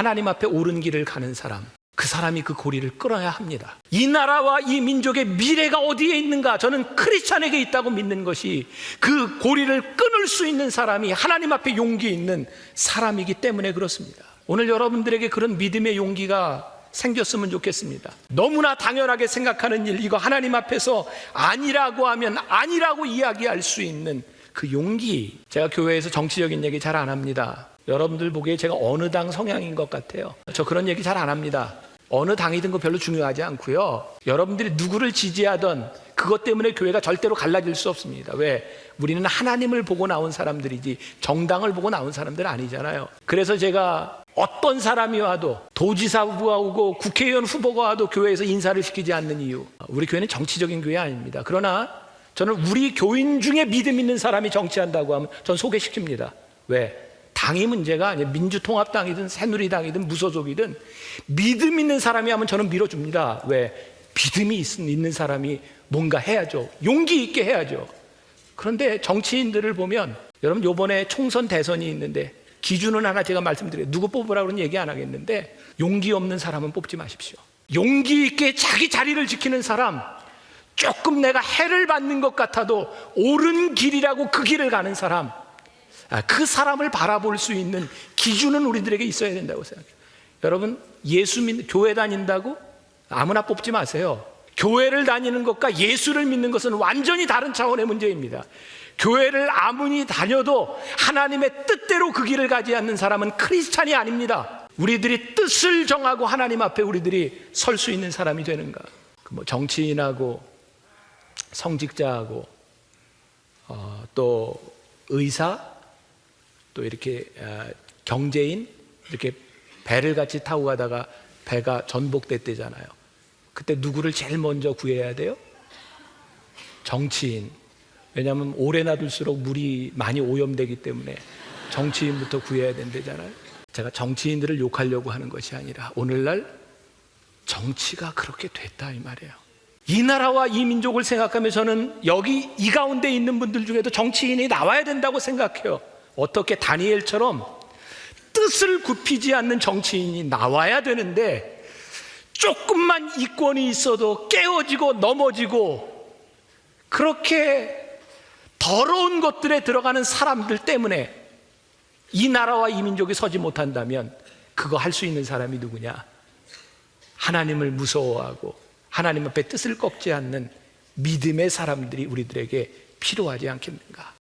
하나님 앞에 옳은 길을 가는 사람, 그 사람이 그 고리를 끌어야 합니다. 이 나라와 이 민족의 미래가 어디에 있는가? 저는 크리스찬에게 있다고 믿는 것이 그 고리를 끊을 수 있는 사람이 하나님 앞에 용기 있는 사람이기 때문에 그렇습니다. 오늘 여러분들에게 그런 믿음의 용기가 생겼으면 좋겠습니다. 너무나 당연하게 생각하는 일, 이거 하나님 앞에서 아니라고 하면 아니라고 이야기할 수 있는 그 용기. 제가 교회에서 정치적인 얘기 잘 안 합니다. 여러분들 보기에 제가 어느 당 성향인 것 같아요. 저 그런 얘기 잘 안 합니다. 어느 당이든 그 별로 중요하지 않고요. 여러분들이 누구를 지지하던 그것 때문에 교회가 절대로 갈라질 수 없습니다. 왜? 우리는 하나님을 보고 나온 사람들이지 정당을 보고 나온 사람들 아니잖아요. 그래서 제가 어떤 사람이 와도 도지사 후보가 오고 국회의원 후보가 와도 교회에서 인사를 시키지 않는 이유. 우리 교회는 정치적인 교회 아닙니다. 그러나 저는 우리 교인 중에 믿음 있는 사람이 정치한다고 하면 전 소개시킵니다. 왜? 당이 문제가 아니에요. 민주통합당이든 새누리당이든 무소속이든 믿음 있는 사람이 하면 저는 밀어줍니다. 왜? 믿음이 있- 있는 사람이 뭔가 해야죠. 용기 있게 해야죠. 그런데 정치인들을 보면 여러분 요번에 총선 대선이 있는데 기준은 하나 제가 말씀드려요. 누구 뽑으라 그런 얘기 안 하겠는데 용기 없는 사람은 뽑지 마십시오. 용기 있게 자기 자리를 지키는 사람 조금 내가 해를 받는 것 같아도 옳은 길이라고 그 길을 가는 사람 아, 그 사람을 바라볼 수 있는 기준은 우리들에게 있어야 된다고 생각해요. 여러분, 예수 믿, 교회 다닌다고 아무나 뽑지 마세요. 교회를 다니는 것과 예수를 믿는 것은 완전히 다른 차원의 문제입니다. 교회를 아무리 다녀도 하나님의 뜻대로 그 길을 가지 않는 사람은 크리스찬이 아닙니다. 우리들이 뜻을 정하고 하나님 앞에 우리들이 설 수 있는 사람이 되는가? 그뭐 정치인하고 성직자하고 어, 또 의사 또 이렇게 아, 경제인 이렇게 배를 같이 타고 가다가 배가 전복됐대잖아요. 그때 누구를 제일 먼저 구해야 돼요? 정치인. 왜냐하면 오래 놔둘수록 물이 많이 오염되기 때문에 정치인부터 구해야 된대잖아요. 제가 정치인들을 욕하려고 하는 것이 아니라 오늘날 정치가 그렇게 됐다 이 말이에요. 이 나라와 이 민족을 생각하면 저는 여기 이 가운데 있는 분들 중에도 정치인이 나와야 된다고 생각해요. 어떻게 다니엘처럼 뜻을 굽히지 않는 정치인이 나와야 되는데 조금만 이권이 있어도 깨어지고 넘어지고 그렇게 더러운 것들에 들어가는 사람들 때문에 이 나라와 이 민족이 서지 못한다면 그거 할 수 있는 사람이 누구냐? 하나님을 무서워하고 하나님 앞에 뜻을 꺾지 않는 믿음의 사람들이 우리들에게 필요하지 않겠는가?